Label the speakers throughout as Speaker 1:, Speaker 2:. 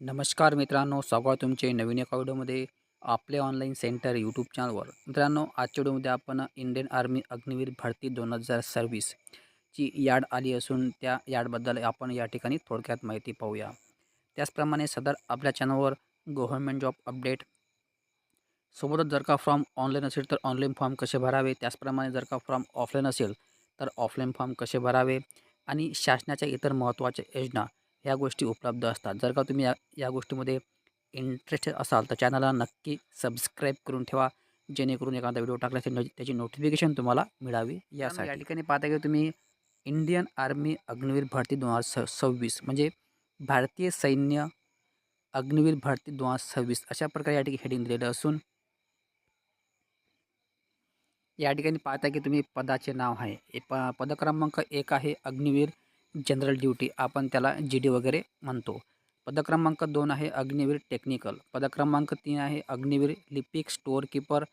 Speaker 1: नमस्कार मित्रांनो स्वागत तुमचे नवीन एका व्हिडिओमध्ये आपले ऑनलाईन सेंटर यूट्यूब चॅनलवर मित्रांनो आजच्या व्हिडिओमध्ये आपण इंडियन आर्मी अग्निवीर भरती दोन हजार सव्वीसची याड आली असून त्या याडबद्दल आपण या ठिकाणी थोडक्यात माहिती पाहूया. त्याचप्रमाणे सदर आपल्या चॅनलवर गव्हर्मेंट जॉब अपडेट सोबतच जर का फॉर्म ऑनलाईन असेल तर ऑनलाईन फॉर्म कसे भरावे? त्याचप्रमाणे जर का फॉर्म ऑफलाईन असेल तर ऑफलाईन फॉर्म कसे भरावे? आणि शासनाच्या इतर महत्त्वाच्या योजना ह्या गोष्टी उपलब्ध असतात. जर का तुम्ही या या गोष्टीमध्ये इंटरेस्टेड असाल तर चॅनलला नक्की सबस्क्राईब करून ठेवा. जेणेकरून एखादा व्हिडिओ टाकल्याचे त्याची नोटिफिकेशन तुम्हाला मिळावी यासाठी. या ठिकाणी पाहता की तुम्ही इंडियन आर्मी अग्निवीर भरती दोन हजार स सव्वीस म्हणजे भारतीय सैन्य अग्निवीर भरती दोन हजार सव्वीस अशा प्रकारे या ठिकाणी हेडिंग दिलेलं असून या ठिकाणी पाहता की तुम्ही पदाचे नाव आहे. प पद क्रमांक एक आहे अग्निवीर जनरल ड्युटी आपण त्याला जी डी वगैरे म्हणतो. पदक्रमांक दोन आहे अग्निवीर टेक्निकल. पदक्रमांक तीन आहे अग्निवीर लिपिक स्टोअर कीपर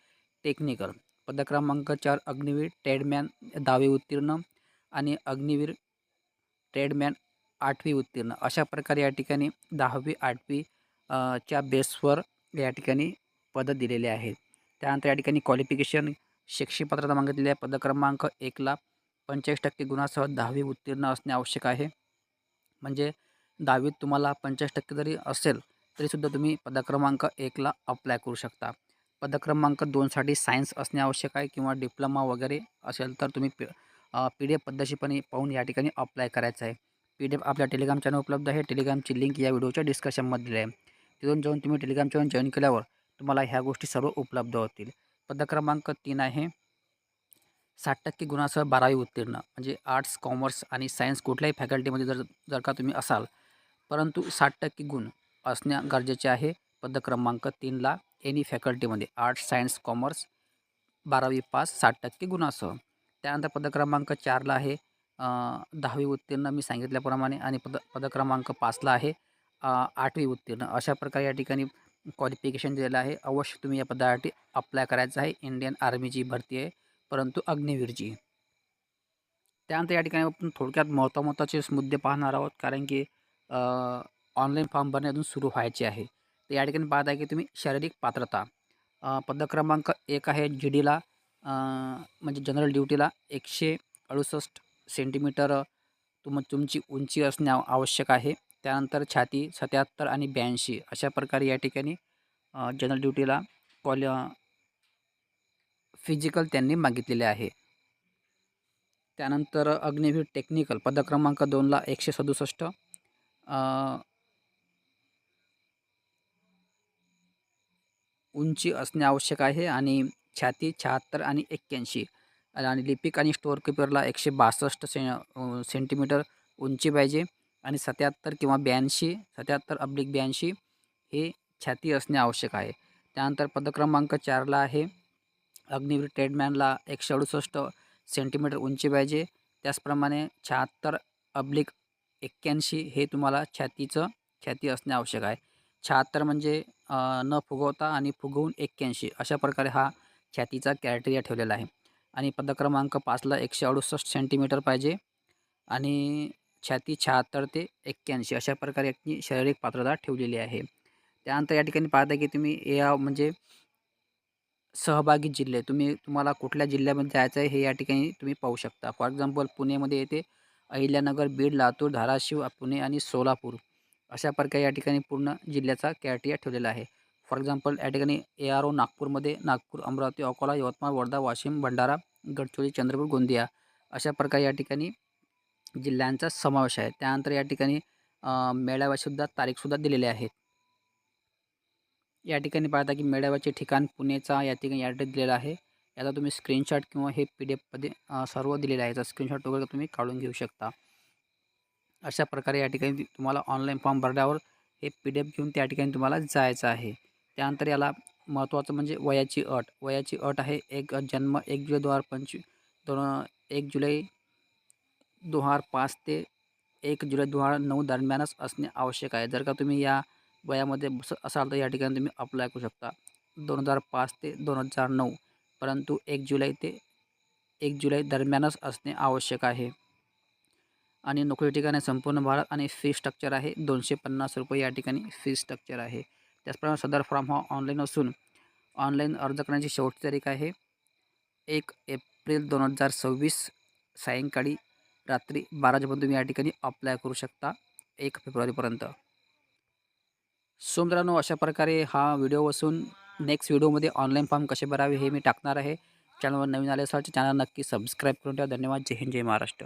Speaker 1: टेक्निकल पदक्रमांक चार अग्निवीर ट्रेडमॅन दहावी उत्तीर्ण आणि अग्निवीर ट्रेडमॅन आठवी उत्तीर्ण. अशा प्रकारे या ठिकाणी दहावी आठवी च्या बेसवर या ठिकाणी पदं दिलेले आहेत त्यानंतर या ठिकाणी क्वालिफिकेशन शैक्षणिक पात्रता मागितलेली आहे. पदक्रमांक एकला पंचेचाळीस टक्के गुणासह दहावी उत्तीर्ण असणे आवश्यक आहे. म्हणजे दहावीत तुम्हाला पंचेचाळीस टक्के जरी असेल तरीसुद्धा तुम्ही पदक्रमांक एकला अप्लाय करू शकता. पदक्रमांक दोनसाठी सायन्स असणे आवश्यक आहे किंवा डिप्लोमा वगैरे असेल तर तुम्ही पी पी डी एफ पद्धतीपणे पाहून या ठिकाणी अप्लाय करायचं आहे. पी डी एफ आपल्या टेलिग्राम चॅनल उपलब्ध आहे. टेलिग्रामची लिंक या व्हिडिओच्या डिस्कशनमध्ये दिली आहे. तिथून जाऊन तुम्ही टेलिग्राम चॅनल जॉईन केल्यावर तुम्हाला ह्या गोष्टी सर्व उपलब्ध होतील. पदक्रमांक तीन आहे. साठ टक्के गुणासह बारावी उत्तीर्ण. म्हणजे आर्ट्स कॉमर्स आणि सायन्स कुठल्याही फॅकल्टीमध्ये जर जर का तुम्ही असाल. परंतु साठ टक्के गुण असणे गरजेचे आहे. पद क्रमांक तीनला एनी फॅकल्टीमध्ये आर्ट्स सायन्स कॉमर्स बारावी पास साठ टक्के गुणासह त्यानंतर पद क्रमांक चारला आहे. दहावी उत्तीर्ण मी सांगितल्याप्रमाणे आणि पद पद क्रमांक पाचला आहे. आठवी उत्तीर्ण. अशा प्रकारे या ठिकाणी क्वालिफिकेशन दिलेलं आहे. अवश्य तुम्ही या पदासाठी अप्लाय करायचं आहे. इंडियन आर्मीची भरती आहे. परंतु अग्निवीरजी. त्यानंतर या ठिकाणी आपण थोडक्यात महत्त्व महत्त्वाचे मुद्दे पाहणार आहोत कारण की ऑनलाईन फॉर्म भरणे अजून सुरू व्हायचे आहे. तर या ठिकाणी पाहत आहे की तुम्ही शारीरिक पात्रता. पद क्रमांक एक आहे जी डीला म्हणजे जनरल ड्युटीला एकशे अडुसष्ट सेंटीमीटर तुम तुमची उंची असणे आवश्यक आहे. त्यानंतर छाती सत्याहत्तर आणि ब्याऐंशी अशा प्रकारे या ठिकाणी जनरल ड्युटीला क्वालि फिजिकल त्यांनी मागितलेले आहे. त्यानंतर अग्निवीर टेक्निकल पदक्रमांक दोनला एकशे सदुसष्ट उंची असणे आवश्यक आहे आणि छाती शहात्तर आणि एक्क्याऐंशी. आणि लिपिक आणि स्टोअर किपरला एकशे बासष्ट से सेंटीमीटर उंची पाहिजे. आणि सत्याहत्तर किंवा ब्याऐंशी सत्याहत्तर अब्लिक ब्याऐंशी हे छाती असणे आवश्यक आहे. त्यानंतर पदक्रमांक चारला आहे. अग्निवीर ट्रेडमॅनला एकशे अडुसष्ट सेंटीमीटर उंची पाहिजे. त्याचप्रमाणे शहात्तर अब्लिक एक्क्याऐंशी हे तुम्हाला छातीचं छाती असणे आवश्यक आहे. शहात्तर म्हणजे न फुगवता आणि फुगवून एक्क्याऐंशी अशा प्रकारे हा छातीचा कॅरेटेरिया ठेवलेला आहे. आणि पदक्रमांक पाचला एकशे अडुसष्ट सेंटीमीटर पाहिजे. आणि छाती शहात्तर ते एक्क्याऐंशी अशा प्रकारे याची शारीरिक पात्रता ठेवलेली आहे. त्यानंतर या ठिकाणी पाहता की तुम्ही या म्हणजे सहभागी जिल्हे. तुम्ही तुम्हाला कुठल्या जिल्ह्यामध्ये जायचं आहे हे या ठिकाणी तुम्ही पाहू शकता. फॉर एक्झाम्पल पुणेमध्ये येते अहिल्यानगर बीड लातूर धाराशिव पुणे आणि सोलापूर अशा प्रकारे या ठिकाणी पूर्ण जिल्ह्याचा कॅरटिया ठेवलेला आहे. फॉर एक्झाम्पल या ठिकाणी ए आर ओ नागपूरमध्ये नागपूर अमरावती अकोला यवतमाळ वर्धा वाशिम भंडारा गडचिरोली चंद्रपूर गोंदिया अशा प्रकारे या ठिकाणी जिल्ह्यांचा समावेश आहे. त्यानंतर या ठिकाणी मेळाव्यासुद्धा तारीखसुद्धा दिलेले आहेत. या ठिकाणी पाहता की मेळाव्याचे ठिकाण पुणेचा या ठिकाणी ॲड्रेस दिलेला आहे. याचा तुम्ही स्क्रीनशॉट किंवा हे पी डी एफमध्ये सर्व दिलेलं आहे. याचा स्क्रीनशॉट वगैरे तुम्ही काढून घेऊ शकता. अशा प्रकारे या ठिकाणी तुम्हाला ऑनलाईन फॉर्म भरल्यावर हे पी डी एफ घेऊन त्या ठिकाणी तुम्हाला जायचं आहे. त्यानंतर याला महत्त्वाचं म्हणजे वयाची अट. वयाची अट आहे एक जन्म एक जुलै दोन हजार पंचवीस दोन एक जुलै दोन हजार पाच ते एक जुलै दोन हजार नऊ दरम्यानच असणे आवश्यक आहे. जर का तुम्ही या वयामध्ये असाल तर या ठिकाणी तुम्ही अप्लाय करू शकता. दोन हजार पाच ते दोन हजार नऊ परंतु एक जुलै ते एक जुलै दरम्यानच असणे आवश्यक आहे. आणि नोकरी ठिकाणी संपूर्ण भारत आणि फी स्ट्रक्चर आहे दोनशे पन्नास रुपये या ठिकाणी फी स्ट्रक्चर आहे. त्याचप्रमाणे सदर फॉर्म हा ऑनलाईन असून ऑनलाईन अर्ज करण्याची शेवटची तारीख आहे. एक एप्रिल दोन हजार सव्वीस सायंकाळी रात्री बाराच्यापर्यंत तुम्ही या ठिकाणी अप्लाय करू शकता. एक फेब्रुवारीपर्यंत. सो मित्रांनो अशा प्रकारे हा व्हिडिओ असून नेक्स्ट व्हिडिओमध्ये ऑनलाईन फॉर्म कसे भरावे हे मी टाकणार आहे. चॅनलवर नवीन आले असाल तर चॅनल नक्की सबस्क्राईब करून ठेवा. धन्यवाद. जय हिंद जय महाराष्ट्र.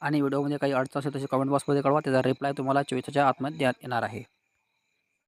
Speaker 1: आणि व्हिडिओमध्ये काही अडचण असेल तसे कमेंट बॉक्समध्ये कळवा. त्याचा रिप्लाय तुम्हाला चोवीसच्या आतमध्ये देण्यात येणार आहे.